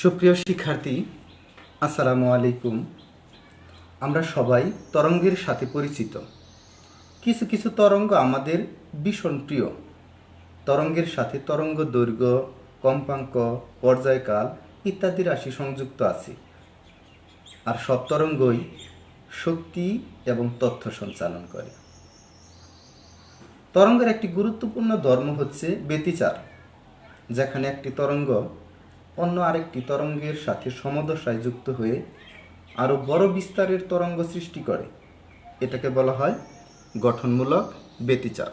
সুপ্রিয় শিক্ষার্থী, আসসালামু আলাইকুম। আমরা সবাই তরঙ্গের সাথে পরিচিত। কিছু কিছু তরঙ্গ আমাদের ভীষণ প্রিয়। তরঙ্গের সাথে তরঙ্গ দৈর্ঘ্য, কম্পাঙ্ক, পর্যায়কাল ইত্যাদি রাশি সংযুক্ত আছে। আর সব তরঙ্গই শক্তি এবং তথ্য সঞ্চালন করে। তরঙ্গের একটি গুরুত্বপূর্ণ ধর্ম হচ্ছে ব্যতিচার, যেখানে একটি তরঙ্গ অন্য আরেকটি তরঙ্গের সাথে সমদশায় যুক্ত হয়ে আরও বড় বিস্তারের তরঙ্গ সৃষ্টি করে। এটাকে বলা হয় গঠনমূলক ব্যতিচার।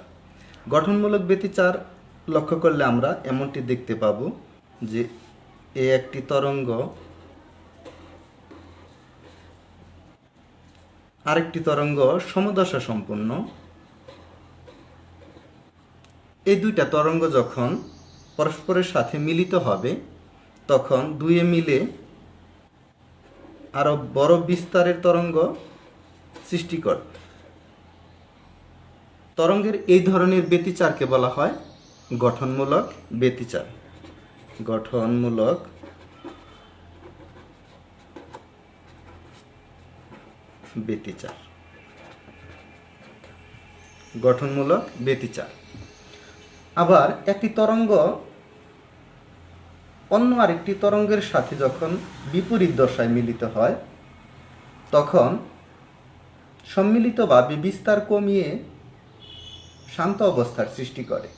গঠনমূলক ব্যতিচার লক্ষ্য করলে আমরা এমনটি দেখতে পাবো যে এ একটি তরঙ্গ, আরেকটি তরঙ্গ সমদশা সম্পূর্ণ। এই দুইটা তরঙ্গ যখন পরস্পরের সাথে মিলিত হবে তখন দুয়ে মিলে আরও বড় বিস্তারের তরঙ্গ সৃষ্টি করে। তরঙ্গের এই ধরনের ব্যতিচারকে বলা হয় গঠনমূলক ব্যতিচার। গঠনমূলক ব্যতিচার। গঠনমূলক ব্যতিচার। আবার একটি তরঙ্গ অন্য আরেকটি তরঙ্গের সাথে যখন বিপরীত দশায় মিলিত হয়, তখন সম্মিলিতভাবে বিস্তার কমিয়ে শান্ত অবস্থার সৃষ্টি করে।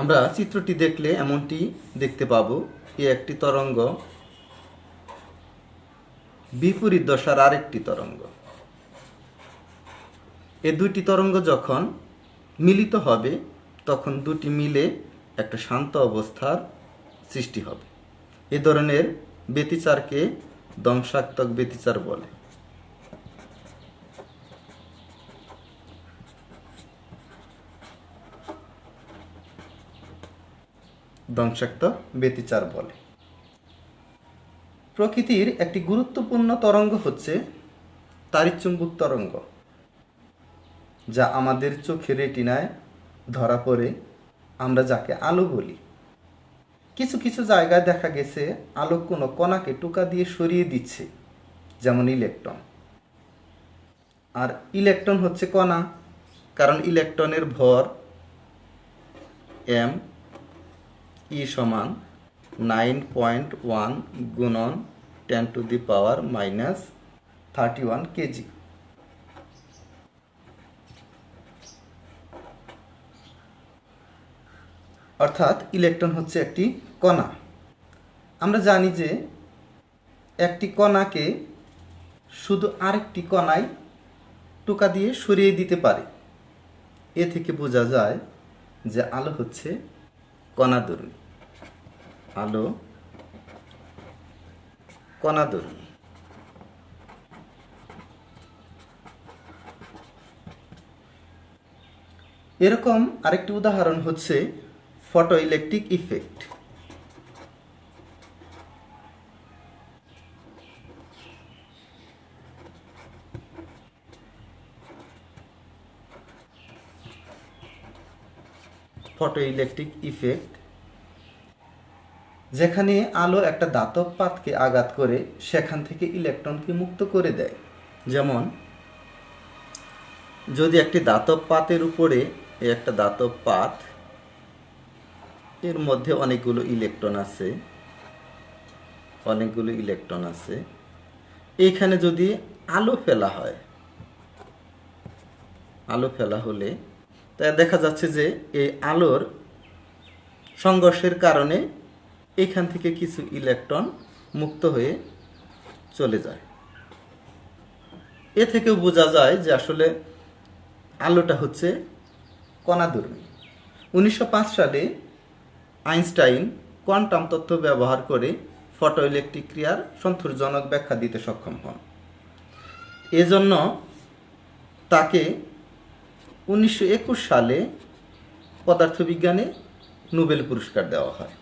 আমরা চিত্রটি দেখলে এমনটি দেখতে পাবো এ একটি তরঙ্গ বিপরীত দশার আরেকটি তরঙ্গ। এ দুইটি তরঙ্গ যখন মিলিত হবে, তখন দুটি মিলে একটা শান্ত অবস্থার সৃষ্টি হবে। এ ধরনের ব্যতিচারকে দংশাত্মক ব্যতিচার বলে। দংশাত্মক ব্যতিচার বলে। প্রকৃতির একটি গুরুত্বপূর্ণ তরঙ্গ হচ্ছে তারিচুম্বক তরঙ্গ, যা আমাদের চোখের রেটিনায় ধরা পড়ে আমরা যাকে আলো বলি। কিছু কিছু জায়গায় দেখা গেছে আলো কোনো কণাকে টোকা দিয়ে সরিয়ে দিচ্ছে, যেমন ইলেকট্রন। আর ইলেকট্রন হচ্ছে কণা, কারণ ইলেকট্রনের ভর এম ই সমান নাইন পয়েন্ট ওয়ান গুণন ten to the power minus thirty one KG. অর্থাৎ ইলেকট্রন হচ্ছে একটি কণা। আমরা জানি যে একটি কণাকে শুধু আরেকটি কণায় টোকা দিয়ে সরিয়ে দিতে পারে। এ থেকে বোঝা যায় যে আলো হচ্ছে কণাদর্মী আলো কণাদর্মী এরকম আরেকটি উদাহরণ হচ্ছে photo electric effect photo electric effect যেখানে আলো একটা দাতব পাতকে আঘাত করে, সেখান থেকে ইলেকট্রনকে মুক্ত করে দেয়। যেমন, যদি একটি দাতব পাতের উপরে একটা দাতব পাত এর মধ্যে অনেকগুলো ইলেকট্রন আছে। অনেকগুলো ইলেকট্রন আছে। এইখানে যদি আলো ফেলা হয়, আলো ফেলা হলে তা দেখা যাচ্ছে যে এই আলোর সংঘর্ষের কারণে এখান থেকে কিছু ইলেকট্রন মুক্ত হয়ে চলে যায়। এ থেকেও বোঝা যায় যে আসলে আলোটা হচ্ছে কণাদর্মী উনিশশো সালে আইনস্টাইন কোয়ান্টাম তত্ত্ব ব্যবহার করে ফটো ইলেকট্রিক ক্রিয়ার সন্তোষজনক ব্যাখ্যা দিতে সক্ষম হন। এজন্য তাকে উনিশশো একুশ সালে পদার্থবিজ্ঞানে নোবেল পুরস্কার দেওয়া হয়।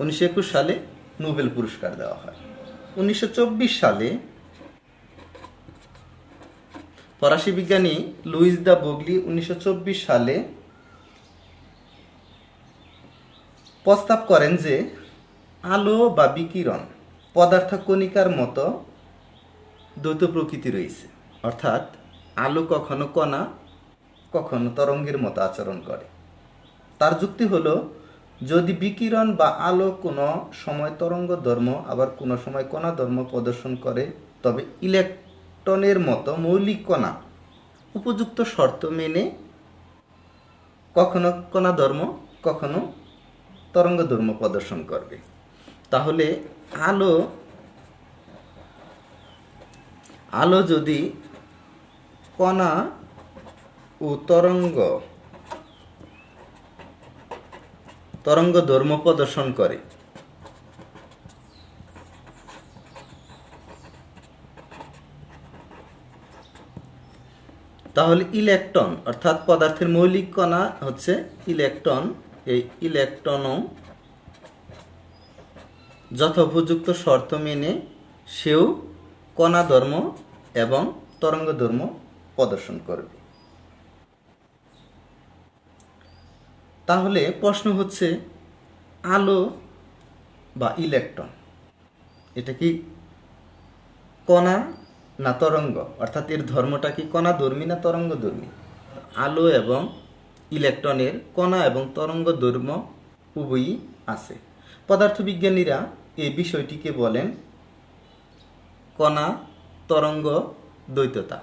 উনিশশো একুশ সালে নোবেল পুরস্কার দেওয়া হয়। উনিশশো চব্বিশ সালে ফরাসি বিজ্ঞানী লুইস দা বগলি উনিশশো চব্বিশ সালে প্রস্তাব করেন যে আলো বা বিকিরণ পদার্থ কণিকার মতো দ্বৈত প্রকৃতি রয়েছে। অর্থাৎ আলো কখনো কণা, কখনো তরঙ্গের মতো আচরণ করে। তার যুক্তি হলো, যদি বিকিরণ বা আলো কোনো সময় তরঙ্গ ধর্ম আবার কোনো সময় কণা ধর্ম প্রদর্শন করে, তবে ইলেকট্রনের মতো মৌলিক কণা। উপযুক্ত শর্ত মেনে কখনো কণা ধর্ম, কখনো তরঙ্গ ধর্ম প্রদর্শন করবে। তাহলে আলো আলো যদি কণা ও তরঙ্গ তরঙ্গ ধর্ম প্রদর্শন করে তাহলে ইলেকট্রন, অর্থাৎ পদার্থের মৌলিক কণা হচ্ছে ইলেকট্রন। এই ইলেকট্রনও যথোপযুক্ত শর্ত মেনে সেও কণা ধর্ম এবং তরঙ্গ ধর্ম প্রদর্শন করবে। তাহলে প্রশ্ন হচ্ছে, আলো বা ইলেকট্রন, এটা কি কণা না তরঙ্গ। অর্থাৎ এর ধর্মটা কি কণা ধর্মী না তরঙ্গ ধর্মী? আলো এবং ইলেকট্রনের কণা এবং তরঙ্গ ধর্ম উভয়ই আছে। পদার্থবিজ্ঞানীরা এই বিষয়টিকে বলেন কণা তরঙ্গ দ্বৈততা।